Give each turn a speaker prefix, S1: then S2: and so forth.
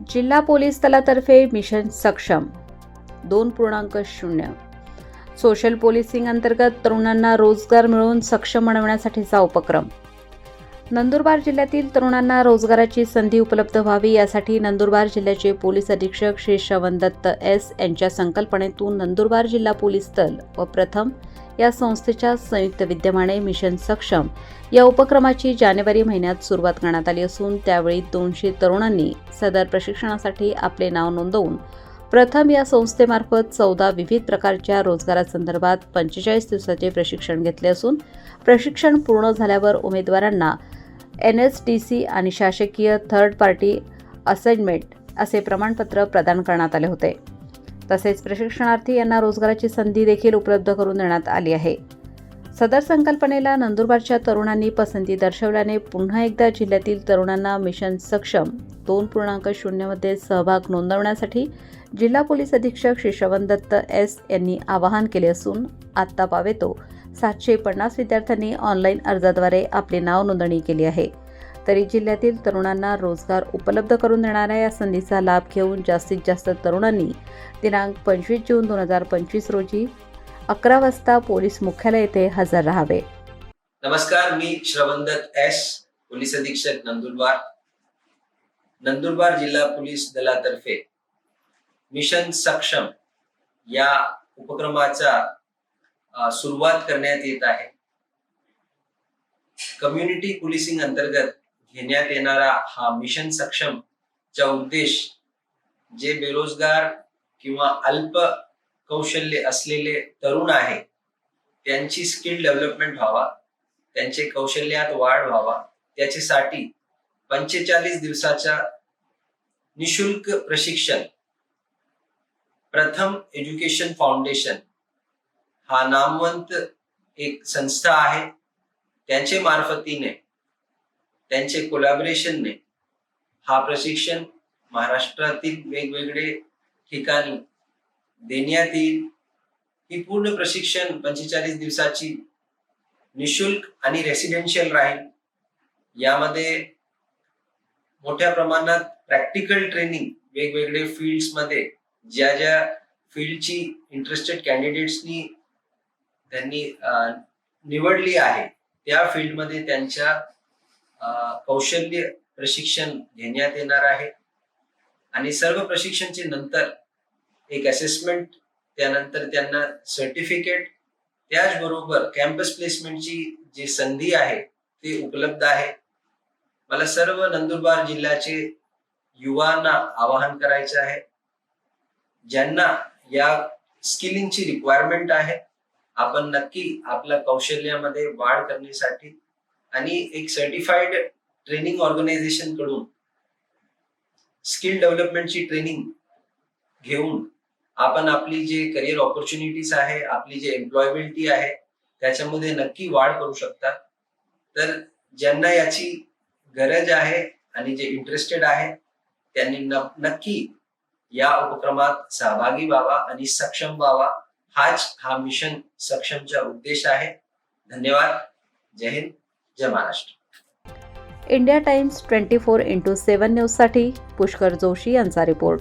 S1: जिल्हा पोलीस दलातर्फे मिशन सक्षम. दोन पूर्णांक शून्य. सोशल पोलिसिंग अंतर्गत तरुणांना रोजगार मिळवून सक्षम बनवण्यासाठीचा उपक्रम. नंदुरबार जिल्ह्यातील तरुणांना रोजगाराची संधी उपलब्ध व्हावी यासाठी नंदुरबार जिल्ह्याचे पोलीस अधीक्षक श्री श्रवण दत्त एस यांच्या संकल्पनेतून नंदुरबार जिल्हा पोलीस दल व प्रथम या संस्थेच्या संयुक्त विद्यमाने मिशन सक्षम या उपक्रमाची जानेवारी महिन्यात सुरुवात करण्यात आली असून त्यावेळी दोनशे तरुणांनी सदर प्रशिक्षणासाठी आपले नाव नोंदवून प्रथम या संस्थेमार्फत चौदा विविध प्रकारच्या रोजगारासंदर्भात पंचेचाळीस दिवसाचे प्रशिक्षण घेतले असून प्रशिक्षण पूर्ण झाल्यावर उमेदवारांना एन एस टी सी आणि शासकीय थर्ड पार्टी असाइनमेंट असे प्रमाणपत्र प्रदान करण्यात आले होते. तसेच प्रशिक्षणार्थी यांना रोजगाराची संधी देखील उपलब्ध करून देण्यात आली आहे. सदर संकल्पनेला नंदुरबारच्या तरुणांनी पसंती दर्शवल्याने पुन्हा एकदा जिल्ह्यातील तरुणांना मिशन सक्षम दोन पूर्णांक शून्यमध्ये सहभाग नोंदवण्यासाठी जिल्हा पोलीस अधीक्षक शिशवन दत्त एस यांनी आवाहन केले असून आत्ता पावेतो सातशे पन्नास विद्यार्थ्यांनी ऑनलाईन अर्जाद्वारे आपली नाव नोंदणी केली आहे. तरी जिल्ह्यातील तरुणांना रोजगार उपलब्ध करून देणाऱ्या या संधीचा लाभ घेऊन जास्तीत जास्त तरुणांनी दिनांक पंचवीस जून दोन हजार पंचवीस रोजी अकरा वाजता पोलीस मुख्यालय येथे हजर राहावे.
S2: नमस्कार मी श्रवंदत एस पोलीस अधीक्षक नंदुरबार. नंदुरबार जिल्हा पोलीस दलातर्फे मिशन सक्षम या उपक्रमाचा सुरुवात करण्यात येत आहे. कम्युनिटी पोलिसिंग अंतर्गत घेण्यात येणारा हा मिशन सक्षम चा उद्देश जे बेरोजगार किंवा अल्प कौशल्य असलेले तरुण आहे त्यांची स्किल डेव्हलपमेंट व्हावा त्यांचे कौशल्यात वाढ व्हावा त्याच्यासाठी पंचेचाळीस दिवसाच्या निशुल्क प्रशिक्षण प्रथम एज्युकेशन फाउंडेशन हा नामवंत एक संस्था आहे. त्यांचे मार्फतीने त्यांचे कोलॅबरेशनने हा प्रशिक्षण महाराष्ट्रातील वेगवेगळे ठिकाणी देण्यात येईल ही पूर्ण प्रशिक्षण पंचेचाळीस दिवसाची निशुल्क आणि रेसिडेन्शियल राहील. यामध्ये मोठ्या प्रमाणात प्रॅक्टिकल ट्रेनिंग वेगवेगळे फील्ड्समध्ये ज्या ज्या फील्डची इंटरेस्टेड कॅन्डिडेट्सनी त्यांनी निवडली आहे त्या फील्डमध्ये त्यांच्या कौशल्य प्रशिक्षण घेण्यात येणार आहे. आणि सर्व प्रशिक्षणचे नंतर एक असेसमेंट त्यानंतर त्यांना सर्टिफिकेट त्याचबरोबर कॅम्पस प्लेसमेंटची जी संधी आहे ती उपलब्ध आहे. मला सर्व नंदुरबार जिल्ह्याचे युवांना आवाहन करायचे आहे. ज्यांना या स्किलिंगची रिक्वायरमेंट आहे आपण नक्की आपल्या कौशल्यामध्ये वाढ करण्यासाठी आणि एक सर्टिफाईड ट्रेनिंग ऑर्गनायझेशनकडून स्किल डेव्हलपमेंटची ट्रेनिंग घेऊन आपण आपली जे करिअर ऑपॉर्च्युनिटीज आहे आपली जे एम्प्लॉयबिलिटी आहे त्याच्यामध्ये नक्की वाढ करू शकतात तर ज्यांना याची गरज आहे आणि जे इंटरेस्टेड आहे त्यांनी न- नक्की या उपक्रमात सहभागी व्हावा आणि सक्षम व्हावा. हाच हा मिशन सक्षमचा उद्देश आहे. धन्यवाद. जय हिंद. जय Maharashtra.
S1: India times twenty four into seven न्यूजसाठी पुष्कर जोशी यांचा रिपोर्ट.